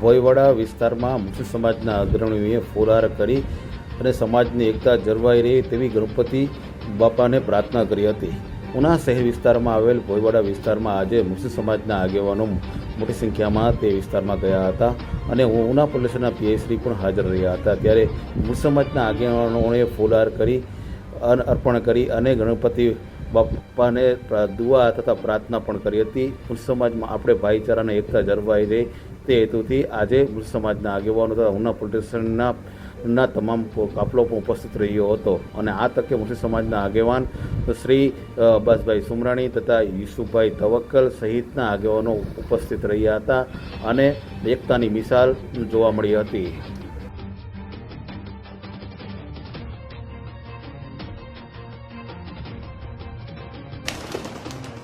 ભોયવાડા વિસ્તારમાં મુસ્લિમ સમાજના અગ્રણીઓએ ફોરાર કરી અને સમાજની એકતા જળવાઈ રહે તેવી ગણપતિ બાપાને પ્રાર્થના કરી હતી. ઉના શહેર વિસ્તારમાં આવેલ ભોયવાડા વિસ્તારમાં આજે મુસ્લિમ સમાજના આગેવાનો મોટી સંખ્યામાં તે વિસ્તારમાં ગયા હતા અને ઉના પોલીસના પીએસડી પણ હાજર રહ્યા હતા. ત્યારે મુસ્લિમ સમાજના આગેવાનોએ ફોલાર કરી અર્પણ કરી અને ગણપતિ બાપાને દુઆ તથા પ્રાર્થના પણ કરી હતી. મુસ્લિમ સમાજમાં આપણે ભાઈચારાને એકતા જળવાઈ રહે તે હેતુથી આજે મુસ્લિમ સમાજના આગેવાનો તથા ઉના પ્રોટેશનના ના તમામ કાફલો પણ ઉપસ્થિત રહ્યો હતો. અને આ તકે મુસ્લિમ સમાજના આગેવાન શ્રી અબ્બાસભાઈ સુમરાણી તથા યુસુફભાઈ તવક્કલ સહિતના આગેવાનો ઉપસ્થિત રહ્યા હતા અને એકતાની મિસાલ જોવા મળી હતી.